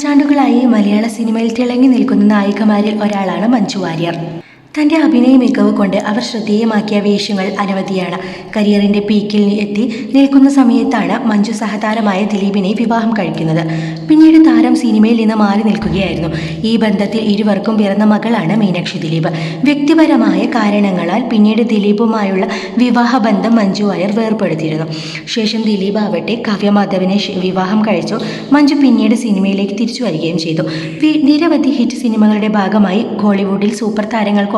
പതിറ്റാണ്ടുകളായി മലയാള സിനിമയിൽ തിളങ്ങി നിൽക്കുന്ന നായികമാരിൽ ഒരാളാണ് മഞ്ജു വാര്യർ. തന്റെ അഭിനയ മികവ് കൊണ്ട് അവർ ശ്രദ്ധേയമാക്കിയ വേഷങ്ങൾ അനവധിയാണ്. കരിയറിന്റെ പീക്കിൽ എത്തി നിൽക്കുന്ന സമയത്താണ് മഞ്ജു സഹതാരമായ ദിലീപിനെ വിവാഹം കഴിക്കുന്നത്. പിന്നീട് താരം സിനിമയിൽ നിന്ന് മാറി നിൽക്കുകയായിരുന്നു. ഈ ബന്ധത്തിൽ ഇരുവർക്കും പിറന്ന മകളാണ് മീനാക്ഷി ദിലീപ്. വ്യക്തിപരമായ കാരണങ്ങളാൽ പിന്നീട് ദിലീപുമായുള്ള വിവാഹ ബന്ധം മഞ്ജു വാര്യർ വേർപ്പെടുത്തിയിരുന്നു ശേഷം ദിലീപ് ആവട്ടെ കാവ്യ മാധവനെ വിവാഹം കഴിച്ചു. മഞ്ജു പിന്നീട് സിനിമയിലേക്ക് തിരിച്ചു വരികയും ചെയ്തു. നിരവധി ഹിറ്റ് സിനിമകളുടെ ഭാഗമായി ഹോളിവുഡിൽ സൂപ്പർ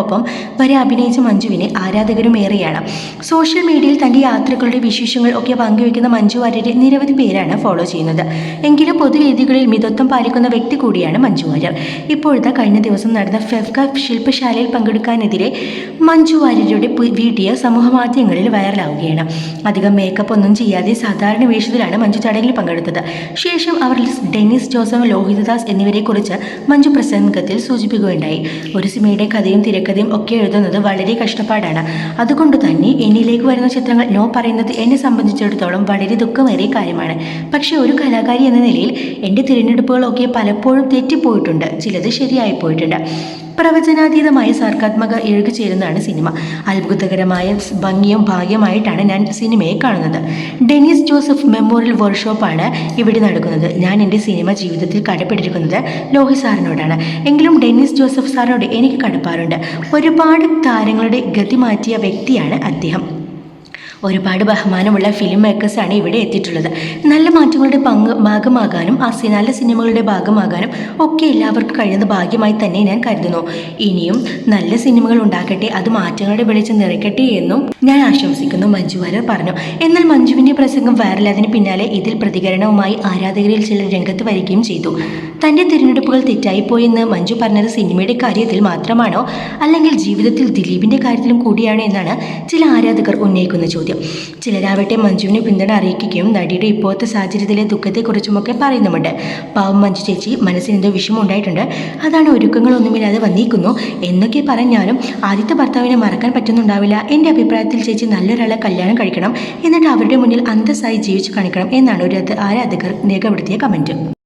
താരങ്ങൾക്കൊപ്പം വരെ അഭിനയിച്ച മഞ്ജുവിന് ആരാധകരും ഏറെയാണ്. സോഷ്യൽ മീഡിയയിൽ തന്റെ യാത്രകളുടെ വിശേഷങ്ങൾ ഒക്കെ പങ്കുവെക്കുന്ന മഞ്ജു വാര്യരെ നിരവധി പേരാണ് ഫോളോ ചെയ്യുന്നത്. എങ്കിലും പൊതുവേദികളിൽ മിതത്വം പാലിക്കുന്ന വ്യക്തി കൂടിയാണ് മഞ്ജു വാര്യർ. ഇപ്പോഴത്തെ കഴിഞ്ഞ ദിവസം നടന്ന ഫെഫ്ക ശില്പശാലയിൽ പങ്കെടുക്കാനെതിരെ മഞ്ജു വാര്യരുടെ വീഡിയോ സമൂഹമാധ്യമങ്ങളിൽ വൈറലാവുകയാണ്. അധികം മേക്കപ്പ് ഒന്നും ചെയ്യാതെ സാധാരണ വേഷത്തിലാണ് മഞ്ജു ചടങ്ങിൽ പങ്കെടുത്തത്. ശേഷം അവർ ഡെന്നിസ് ജോസഫ് ലോഹിതദാസ് എന്നിവരെക്കുറിച്ച് മഞ്ജു പ്രസംഗത്തിൽ സൂചിപ്പിക്കുകയുണ്ടായി. ഒരു സിനിമയുടെ കഥയും തിരക്കഥയും ഒക്കെ എഴുതുന്നത് വളരെ കഷ്ടപ്പാടാണ്. അതുകൊണ്ട് തന്നെ എന്നിലേക്ക് വരുന്ന ചിത്രങ്ങൾ നോ പറയുന്നത് എന്നെ സംബന്ധിച്ചിടത്തോളം വളരെ ദുഃഖമേറിയ കാര്യമാണ്. പക്ഷേ ഒരു കലാകാരി എന്ന നിലയിൽ എന്റെ തിരഞ്ഞെടുപ്പുകളൊക്കെ പലപ്പോഴും തെറ്റിപ്പോയിട്ടുണ്ട്. ചിലത് ശരിയായി പോയിട്ടുണ്ട് പ്രവചനാതീതമായ സർഗാത്മക ഇഴുകുചേരുന്നതാണ് സിനിമ. അത്ഭുതകരമായ ഭംഗിയും ഭാഗ്യമായിട്ടാണ് ഞാൻ സിനിമയെ കാണുന്നത്. ഡെനിസ് ജോസഫ് മെമ്മോറിയൽ വർക്ക്ഷോപ്പാണ് ഇവിടെ നടക്കുന്നത്. ഞാൻ എന്റെ സിനിമ ജീവിതത്തിൽ കടപ്പെട്ടിരിക്കുന്നത് ലോഹി സാറിനോടാണ്. എങ്കിലും ഡെന്നിസ് ജോസഫ് സാറിനോട് എനിക്ക് കടപ്പാറുണ്ട്. ഒരുപാട് താരങ്ങളുടെ ഗതി മാറ്റിയ വ്യക്തിയാണ് അദ്ദേഹം. ഒരുപാട് ബഹുമാനമുള്ള ഫിലിം മേക്കേഴ്സാണ് ഇവിടെ എത്തിയിട്ടുള്ളത്. നല്ല മാറ്റങ്ങളുടെ പങ്ക് ഭാഗമാകാനും ആ സി- നല്ല സിനിമകളുടെ ഭാഗമാകാനും ഒക്കെ എല്ലാവർക്കും കഴിയുന്ന ഭാഗ്യമായി തന്നെ ഞാൻ കരുതുന്നു. ഇനിയും നല്ല സിനിമകൾ ഉണ്ടാക്കട്ടെ അത് മാറ്റങ്ങളുടെ വെളിച്ചം നിറയ്ക്കട്ടെ എന്നും ഞാൻ ആശംസിക്കുന്നു മഞ്ജു വാര്യർ പറഞ്ഞു. എന്നാൽ മഞ്ജുവിന്റെ പ്രസംഗം വൈറലായതിന് പിന്നാലെ ഇതിൽ പ്രതികരണവുമായി ആരാധകരിൽ ചിലർ രംഗത്ത് വരികയും ചെയ്തു. തന്റെ തിരഞ്ഞെടുപ്പുകൾ തെറ്റായിപ്പോയെന്ന് മഞ്ജു പറഞ്ഞത് സിനിമയുടെ കാര്യത്തിൽ മാത്രമാണോ? അല്ലെങ്കിൽ ജീവിതത്തിൽ ദിലീപിന്റെ കാര്യത്തിലും കൂടിയാണോ എന്നാണ് ചില ആരാധകർ ഉന്നയിക്കുന്ന ചോദ്യം. ചിലരാവട്ടെ മഞ്ജുവിനെ പിന്തുണ അറിയിക്കുകയും നടിയുടെ ഇപ്പോഴത്തെ സാഹചര്യത്തിലെ ദുഃഖത്തെക്കുറിച്ചുമൊക്കെ പറയുന്നുമുണ്ട്. പാവം മഞ്ജു ചേച്ചി മനസ്സിന് എന്തോ വിഷമം ഉണ്ടായിട്ടുണ്ട്. അതാണ് ഒരുക്കങ്ങളൊന്നുമില്ലാതെ വന്നിരിക്കുന്നു എന്നൊക്കെ പറഞ്ഞാലും ആദ്യത്തെ ഭർത്താവിനെ മറക്കാൻ പറ്റുന്നുണ്ടാവില്ല. എന്റെ അഭിപ്രായത്തിൽ ചേച്ചി നല്ലൊരാളെ കല്യാണം കഴിക്കണം. എന്നിട്ട് അവരുടെ മുന്നിൽ അന്തസ്സായി ജീവിച്ചു കാണിക്കണം എന്നാണ് ഒരു ആരാധകർ രേഖപ്പെടുത്തിയ കമന്റ്